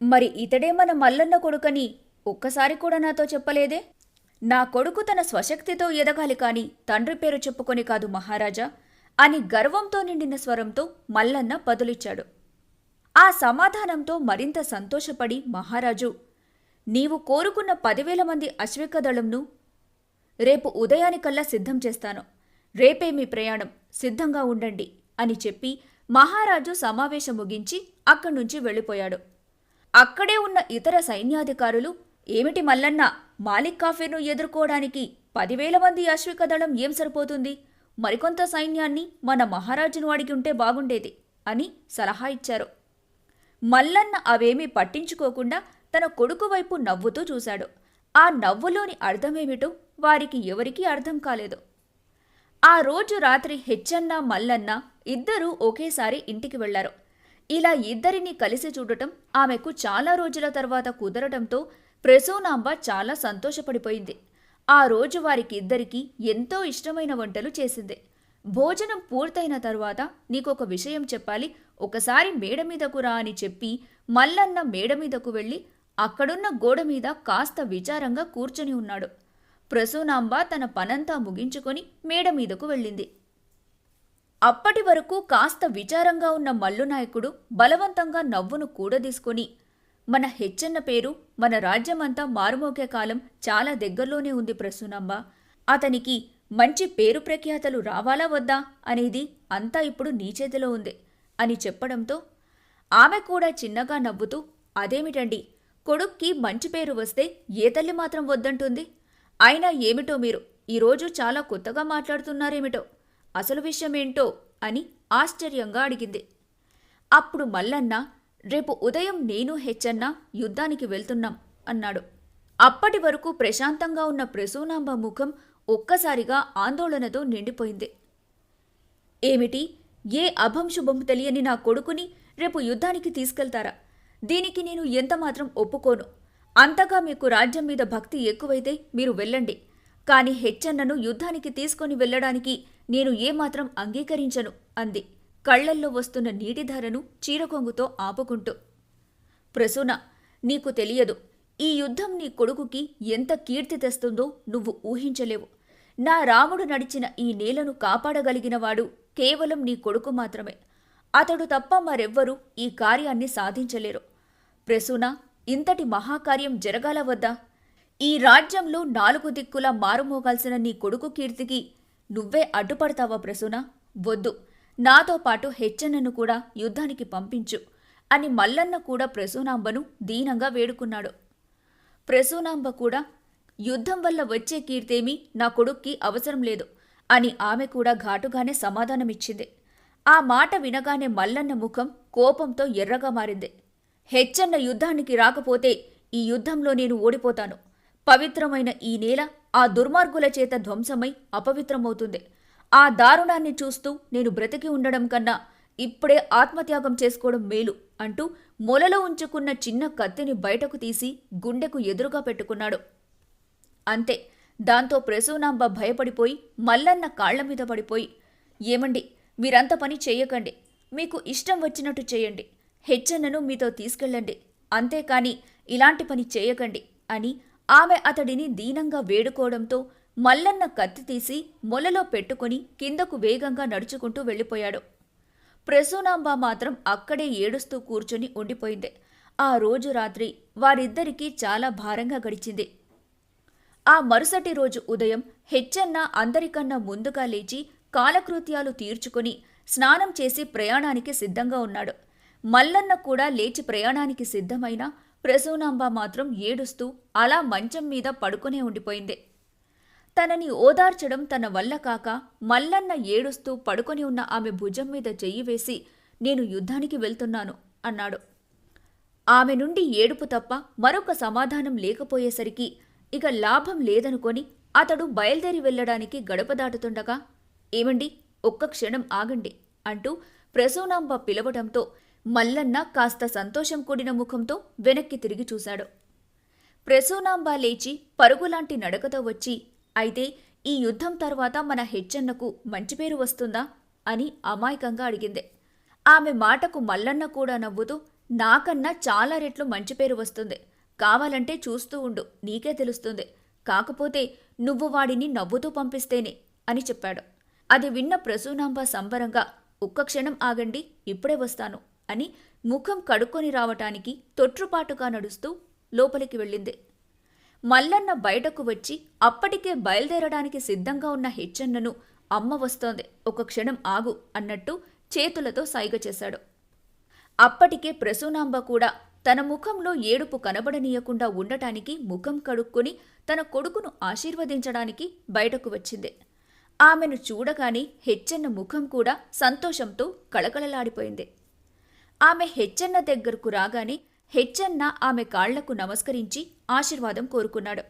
మరి ఇతడే మన మల్లన్న కొడుకని ఒక్కసారి కూడా నాతో చెప్పలేదే? నా కొడుకు తన స్వశక్తితో ఎదగాలి కాని తండ్రి పేరు చెప్పుకొని కాదు మహారాజా అని గర్వంతో నిండిన స్వరంతో మల్లన్న బదులిచ్చాడు ఆ సమాధానంతో మరింత సంతోషపడి మహారాజు నీవు కోరుకున్న పదివేల మంది అశ్వికదళంను రేపు ఉదయానికల్లా సిద్ధం చేస్తాను. రేపే మీ ప్రయాణం. సిద్ధంగా ఉండండి అని చెప్పి మహారాజు సమావేశం ముగించి అక్కడి నుంచి వెళ్ళిపోయాడు. అక్కడే ఉన్న ఇతర సైన్యాధికారులు ఏమిటి మల్లన్న మాలిక్ కాఫీర్ను ఎదుర్కోవడానికి పదివేల మంది అశ్వికదళం ఏం సరిపోతుంది? మరికొంత సైన్యాన్ని మన మహారాజును అడిగి ఉంటే బాగుండేది అని సలహా ఇచ్చారు. మల్లన్న అవేమీ పట్టించుకోకుండా తన కొడుకు వైపు నవ్వుతూ చూశాడు. ఆ నవ్వులోని అర్థమేమిటో వారికి ఎవరికీ అర్థం కాలేదు. ఆ రోజు రాత్రి హెచ్చన్న మల్లన్న ఇద్దరూ ఒకేసారి ఇంటికి వెళ్ళారు. ఇలా ఇద్దరిని కలిసి చూడటం ఆమెకు చాలా రోజుల తర్వాత కుదరటంతో ప్రసూనాంబ చాలా సంతోషపడిపోయింది. ఆ రోజు వారికి ఇద్దరికీ ఎంతో ఇష్టమైన వంటలు చేసింది. భోజనం పూర్తయిన తరువాత నీకొక విషయం చెప్పాలి. ఒకసారి మేడ మీదకు రా అని చెప్పి మల్లన్న మేడ మీదకు వెళ్ళి అక్కడున్న గోడ మీద కాస్త విచారంగా కూర్చొని ఉన్నాడు. ప్రసూనాంబ తన పనంతా ముగించుకొని మేడ మీదకు వెళ్ళింది. అప్పటి వరకు కాస్త విచారంగా ఉన్న మల్లునాయకుడు బలవంతంగా నవ్వును కూడదీసుకొని మన హెచ్చన్న పేరు మన రాజ్యమంతా మారుమోగే కాలం చాలా దగ్గరలోనే ఉంది ప్రసూనమ్మ. అతనికి మంచి పేరు ప్రఖ్యాతలు రావాలా వద్దా అనేది అంతా ఇప్పుడు నీ చేతిలో ఉంది అని చెప్పడంతో ఆమె కూడా చిన్నగా నవ్వుతూ అదేమిటండి కొడుక్కి మంచి పేరు వస్తే ఏ తల్లి మాత్రం వద్దంటుంది? అయినా ఏమిటో మీరు ఈరోజు చాలా కొత్తగా మాట్లాడుతున్నారేమిటో? అసలు విషయమేంటో అని ఆశ్చర్యంగా అడిగింది. అప్పుడు మల్లన్న రేపు ఉదయం నేను హెచ్చన్న యుద్ధానికి వెళ్తున్నాం అన్నాడు. అప్పటి వరకు ప్రశాంతంగా ఉన్న ప్రసూనాంబ ముఖం ఒక్కసారిగా ఆందోళనతో నిండిపోయింది. ఏమిటి? ఏ అభంశుభం తెలియని నా కొడుకుని రేపు యుద్ధానికి తీసుకెళ్తారా? దీనికి నేను ఎంతమాత్రం ఒప్పుకోను. అంతగా మీకు రాజ్యం మీద భక్తి ఎక్కువైతే మీరు వెళ్ళండి. కాని హెచ్చన్నను యుద్ధానికి తీసుకొని వెళ్ళడానికి నేను ఏమాత్రం అంగీకరించను అంది. కళ్ళల్లో వస్తున్న నీటిధారను చీరకొంగుతో ఆపుకుంటూ. ప్రసూన నీకు తెలియదు ఈ యుద్ధం నీ కొడుకుకి ఎంత కీర్తి తెస్తుందో నువ్వు ఊహించలేవు. నా రాముడు నడిచిన ఈ నేలను కాపాడగలిగినవాడు కేవలం నీ కొడుకు మాత్రమే. అతడు తప్ప మరెవ్వరూ ఈ కార్యాన్ని సాధించలేరు. ప్రసూన ఇంతటి మహాకార్యం జరగాల వద్దా? ఈ రాజ్యంలో నాలుగు దిక్కులా మారుమోగాల్సిన నీ కొడుకు కీర్తికి నువ్వే అడ్డుపడతావా ప్రసూన? వద్దు. నాతో పాటు హెచ్చన్నను కూడా యుద్ధానికి పంపించు అని మల్లన్న కూడా ప్రసూనాంబను దీనంగా వేడుకున్నాడు. ప్రసూనాంబ కూడా యుద్ధం వల్ల వచ్చే కీర్తేమీ నా కొడుక్కి అవసరం లేదు అని ఆమె కూడా ఘాటుగానే సమాధానమిచ్చింది. ఆ మాట వినగానే మల్లన్న ముఖం కోపంతో ఎర్రగా మారింది. హెచ్చన్న యుద్ధానికి రాకపోతే ఈ యుద్ధంలో నేను ఓడిపోతాను. పవిత్రమైన ఈ నేల ఆ దుర్మార్గుల చేత ధ్వంసమై అపవిత్రమవుతుంది. ఆ దారుణాన్ని చూస్తూ నేను బ్రతికి ఉండడం కన్నా ఇప్పుడే ఆత్మత్యాగం చేసుకోవడం మేలు అంటూ మొలలో ఉంచుకున్న చిన్న కత్తిని బయటకు తీసి గుండెకు ఎదురుగా పెట్టుకున్నాడు. అంతే దాంతో ప్రసూనాంబ భయపడిపోయి మల్లన్న కాళ్ళ మీద పడిపోయి ఏమండి మీరంత పని చేయకండి మీకు ఇష్టం వచ్చినట్టు చేయండి హెచ్చన్నను మీతో తీసుకెళ్ళండి. అంతేకాని ఇలాంటి పని చేయకండి అని ఆమె అతడిని దీనంగా వేడుకోవడంతో మల్లన్న కత్తి తీసి మొలలో పెట్టుకుని కిందకు వేగంగా నడుచుకుంటూ వెళ్ళిపోయాడు. ప్రసూనాంబ మాత్రం అక్కడే ఏడుస్తూ కూర్చొని ఉండిపోయింది. ఆ రోజు రాత్రి వారిద్దరికీ చాలా భారంగా గడిచింది. ఆ మరుసటి రోజు ఉదయం హెచ్చన్న అందరికన్నా ముందుగా లేచి కాలకృత్యాలు తీర్చుకొని స్నానం చేసి ప్రయాణానికి సిద్ధంగా ఉన్నాడు. మల్లన్న కూడా లేచి ప్రయాణానికి సిద్ధమైన ప్రసూనాంబ మాత్రం ఏడుస్తూ అలా మంచం మీద పడుకునే ఉండిపోయింది. తనని ఓదార్చడం తన వల్ల కాక మల్లన్న ఏడుస్తూ పడుకొని ఉన్న ఆమె భుజం మీద చెయ్యి వేసి నేను యుద్ధానికి వెళ్తున్నాను అన్నాడు. ఆమె నుండి ఏడుపు తప్ప మరొక సమాధానం లేకపోయేసరికి ఇక లాభం లేదనుకొని అతడు బయలుదేరి వెళ్ళడానికి గడప దాటుతుండగా ఏమండి ఒక్క క్షణం ఆగండి అంటూ ప్రసూనాంబ పిలవడంతో మల్లన్న కాస్త సంతోషం కూడిన ముఖంతో వెనక్కి తిరిగి చూశాడు. ప్రసూనాంబ లేచి పరుగులాంటి నడకతో వచ్చి అయితే ఈ యుద్ధం తర్వాత మన హెచ్చన్నకు మంచి పేరు వస్తుందా? అని అమాయకంగా అడిగింది. ఆమె మాటకు మల్లన్న కూడా నవ్వుతూ నాకన్నా చాలా రెట్లు మంచి పేరు వస్తుంది. కావాలంటే చూస్తూ ఉండు నీకే తెలుస్తుంది. కాకపోతే నువ్వు వాడిని నవ్వుతూ పంపిస్తేనే అని చెప్పాడు. అది విన్న ప్రసూనాంబ సంబరంగా ఒక్క క్షణం ఆగండి ఇప్పుడే వస్తాను. అని ముఖం కడుక్కొని రావటానికి తొట్రుపాటుగా నడుస్తూ లోపలికి వెళ్ళింది. మల్లన్న బయటకు వచ్చి అప్పటికే బయలుదేరడానికి సిద్ధంగా ఉన్న హెచ్చన్నను అమ్మ వస్తోంది. ఒక క్షణం ఆగు అన్నట్టు చేతులతో సైగ చేశాడు. అప్పటికే ప్రసూనాంబ కూడా తన ముఖంలో ఏడుపు కనబడనీయకుండా ఉండటానికి ముఖం కడుక్కొని తన కొడుకును ఆశీర్వదించడానికి బయటకు వచ్చింది. ఆమెను చూడగానే హెచ్చన్న ముఖం కూడా సంతోషంతో కళకళలాడిపోయింది. ఆమె హెచ్చన్న దగ్గరకు రాగానే హెచ్చన్న ఆమె కాళ్ళకు నమస్కరించి ఆశీర్వాదం కోరుకున్నాడు.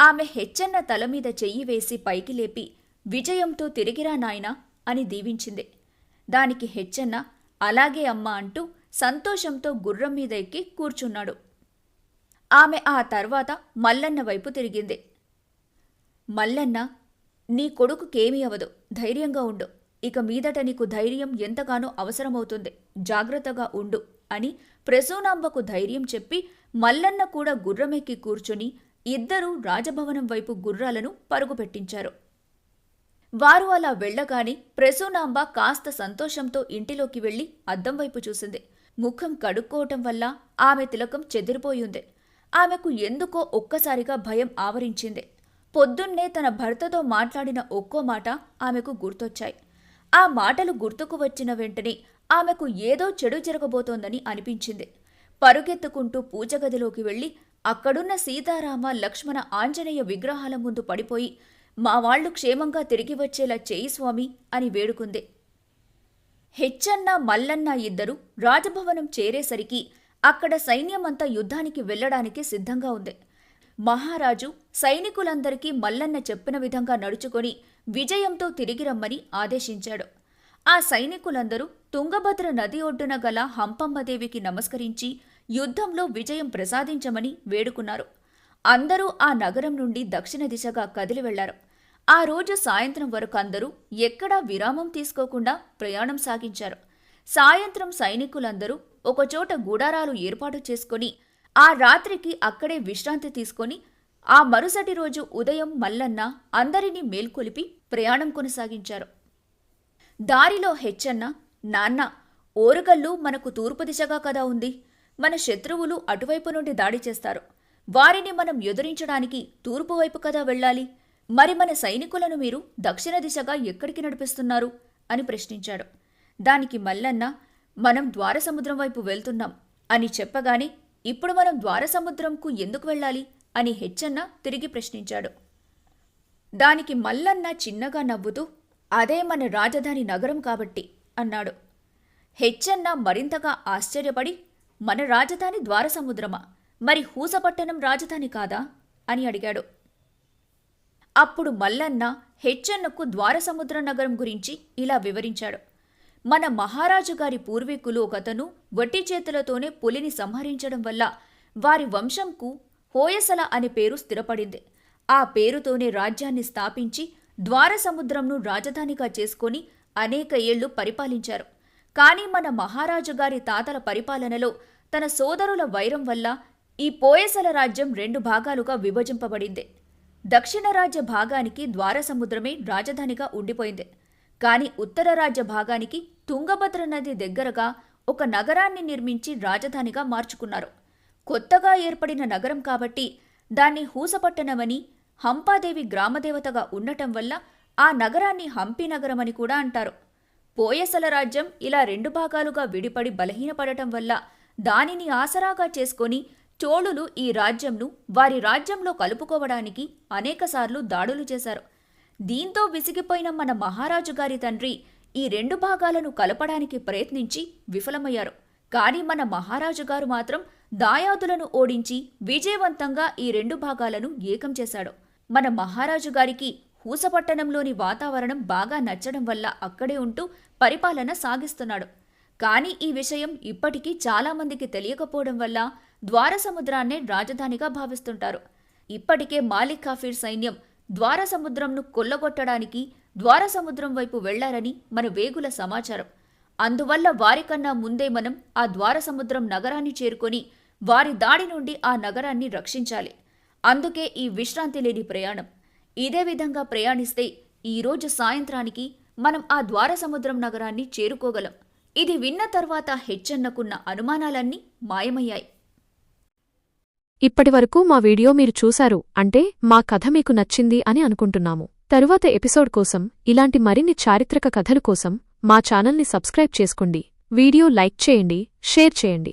ఆమె హెచ్చన్న తల మీద చెయ్యి వేసి పైకి లేపి విజయంతో తిరిగిరా నాయనా అని దీవించింది. దానికి హెచ్చన్న అలాగే అమ్మా అంటూ సంతోషంతో గుర్రం మీద ఎక్కి కూర్చున్నాడు. ఆమె ఆ తర్వాత మల్లన్న వైపు తిరిగింది. మల్లన్న నీ కొడుకుకేమీ అవదు ధైర్యంగా ఉండు. ఇక మీదట నీకు ధైర్యం ఎంతగానో అవసరమవుతుంది. జాగ్రత్తగా ఉండు అని ప్రసూనాంబకు ధైర్యం చెప్పి మల్లన్న కూడా గుర్రమెక్కి కూర్చొని ఇద్దరూ రాజభవనం వైపు గుర్రాలను పరుగు పెట్టించారు వారు అలా వెళ్ళగానే ప్రసూనాంబ కాస్త సంతోషంతో ఇంటిలోకి వెళ్ళి అద్దం వైపు చూసింది. ముఖం కడుక్కోవటం వల్ల ఆమె తిలకం చెదిరిపోయింది. ఆమెకు ఎందుకో ఒక్కసారిగా భయం ఆవరించింది. పొద్దున్నే తన భర్తతో మాట్లాడిన ఒక్కో మాట ఆమెకు గుర్తొచ్చాయి. ఆ మాటలు గుర్తుకు వచ్చిన వెంటనే ఆమెకు ఏదో చెడు జరగబోతోందని అనిపించింది. పరుగెత్తుకుంటూ పూజగదిలోకి వెళ్ళి అక్కడున్న సీతారామ లక్ష్మణ ఆంజనేయ విగ్రహాల ముందు పడిపోయి మా వాళ్ళు క్షేమంగా తిరిగి వచ్చేలా చేయి స్వామి అని వేడుకుంది. హెచ్చన్న మల్లన్న ఇద్దరు రాజభవనం చేరేసరికి అక్కడ సైన్యమంతా యుద్ధానికి వెళ్ళడానికి సిద్ధంగా ఉంది. మహారాజు సైనికులందరికీ మల్లన్న చెప్పిన విధంగా నడుచుకొని విజయంతో తిరిగి రమ్మని ఆదేశించాడు. ఆ సైనికులందరూ తుంగభద్ర నది ఒడ్డున గల హంపమ్మదేవికి నమస్కరించి యుద్ధంలో విజయం ప్రసాదించమని వేడుకున్నారు. అందరూ ఆ నగరం నుండి దక్షిణ దిశగా కదిలి వెళ్ళారు. ఆ రోజు సాయంత్రం వరకు అందరూ ఎక్కడా విరామం తీసుకోకుండా ప్రయాణం సాగించారు. సాయంత్రం సైనికులందరూ ఒకచోట గుడారాలు ఏర్పాటు చేసుకొని ఆ రాత్రికి అక్కడే విశ్రాంతి తీసుకొని ఆ మరుసటి రోజు ఉదయం మల్లన్న అందరినీ మేల్కొలిపి ప్రయాణం కొనసాగించారు. దారిలో హెచ్చన్న నాన్న ఓరుగల్లు మనకు తూర్పు దిశగా కదా ఉంది. మన శత్రువులు అటువైపు నుండి దాడి చేస్తారు. వారిని మనం ఎదురించడానికి తూర్పు వైపు కదా వెళ్ళాలి. మరి మన సైనికులను మీరు దక్షిణ దిశగా ఎక్కడికి నడిపిస్తున్నారు? అని ప్రశ్నించాడు. దానికి మల్లన్న మనం ద్వారసముద్రం వైపు వెళ్తున్నాం అని చెప్పగానే ఇప్పుడు మనం ద్వారసముద్రంకు ఎందుకు వెళ్ళాలి? అని హెచ్చన్న తిరిగి ప్రశ్నించాడు. దానికి మల్లన్న చిన్నగా నవ్వుతూ అదే మన రాజధాని నగరం కాబట్టి అన్నాడు. హెచ్చన్న మరింతగా ఆశ్చర్యపడి మన రాజధాని ద్వారసముద్రమా? మరి హూసపట్టణం రాజధాని కాదా? అని అడిగాడు. అప్పుడు మల్లన్న హెచ్చన్నకు ద్వారసముద్ర నగరం గురించి ఇలా వివరించాడు. మన మహారాజు గారి పూర్వీకులు ఒకతను వట్టి చేతులతోనే పులిని సంహరించడం వల్ల వారి వంశంకు హోయసల అనే పేరు స్థిరపడింది. ఆ పేరుతోనే రాజ్యాన్ని స్థాపించి ద్వారసముద్రంను రాజధానిగా చేసుకొని అనేక ఏళ్ళు పరిపాలించారు. కానీ మన మహారాజు గారి తాతల పరిపాలనలో తన సోదరుల వైరం వల్ల ఈ పోయసల రాజ్యం రెండు భాగాలుగా విభజింపబడింది. దక్షిణ రాజ్య భాగానికి ద్వారసముద్రమే రాజధానిగా ఉండిపోయింది. కాని ఉత్తర రాజ్య భాగానికి తుంగభద్ర నది దగ్గరగా ఒక నగరాన్ని నిర్మించి రాజధానిగా మార్చుకున్నారు. కొత్తగా ఏర్పడిన నగరం కాబట్టి దాన్ని హూసపట్టణమని హంపాదేవి గ్రామదేవతగా ఉండటం వల్ల ఆ నగరాన్ని హంపి నగరమని కూడా అంటారు. పోయసల రాజ్యం ఇలా రెండు భాగాలుగా విడిపడి బలహీనపడటం వల్ల దానిని ఆసరాగా చేసుకొని చోళులు ఈ రాజ్యంను వారి రాజ్యంలో కలుపుకోవడానికి అనేకసార్లు దాడులు చేశారు. దీంతో విసిగిపోయిన మన మహారాజు గారి తండ్రి ఈ రెండు భాగాలను కలపడానికి ప్రయత్నించి విఫలమయ్యారు. కానీ మన మహారాజు గారు మాత్రం దాయాదులను ఓడించి విజయవంతంగా ఈ రెండు భాగాలను ఏకం చేశాడు. మన మహారాజు గారికి హూసపట్టణంలోని వాతావరణం బాగా నచ్చడం వల్ల అక్కడే ఉంటూ పరిపాలన సాగిస్తున్నాడు. కానీ ఈ విషయం ఇప్పటికీ చాలామందికి తెలియకపోవడం వల్ల ద్వారసముద్రాన్నే రాజధానిగా భావిస్తుంటారు. ఇప్పటికే మాలిక్ కాఫీర్ సైన్యం ద్వారసముద్రంను కొల్లగొట్టడానికి ద్వారసముద్రం వైపు వెళ్ళారని మన వేగుల సమాచారం. అందువల్ల వారికన్నా ముందే మనం ఆ ద్వారసముద్రం నగరాన్ని చేరుకొని వారి దాడి నుండి ఆ నగరాన్ని రక్షించాలి. అందుకే ఈ విశ్రాంతి లేని ప్రయాణం. ఇదే విధంగా ప్రయాణిస్తే ఈరోజు సాయంత్రానికి మనం ఆ ద్వారసముద్రం నగరాన్ని చేరుకోగలం. ఇది విన్న తర్వాత హెచ్చన్నకున్న అనుమానాలన్నీ మాయమయ్యాయి. ఇప్పటివరకు మా వీడియో మీరు చూశారు అంటే మా కథ మీకు నచ్చింది అని అనుకుంటున్నాము. తరువాత ఎపిసోడ్ కోసం ఇలాంటి మరిన్ని చారిత్రక కథలు కోసం మా ఛానల్ని సబ్స్క్రైబ్ చేసుకోండి. వీడియో లైక్ చేయండి షేర్ చేయండి.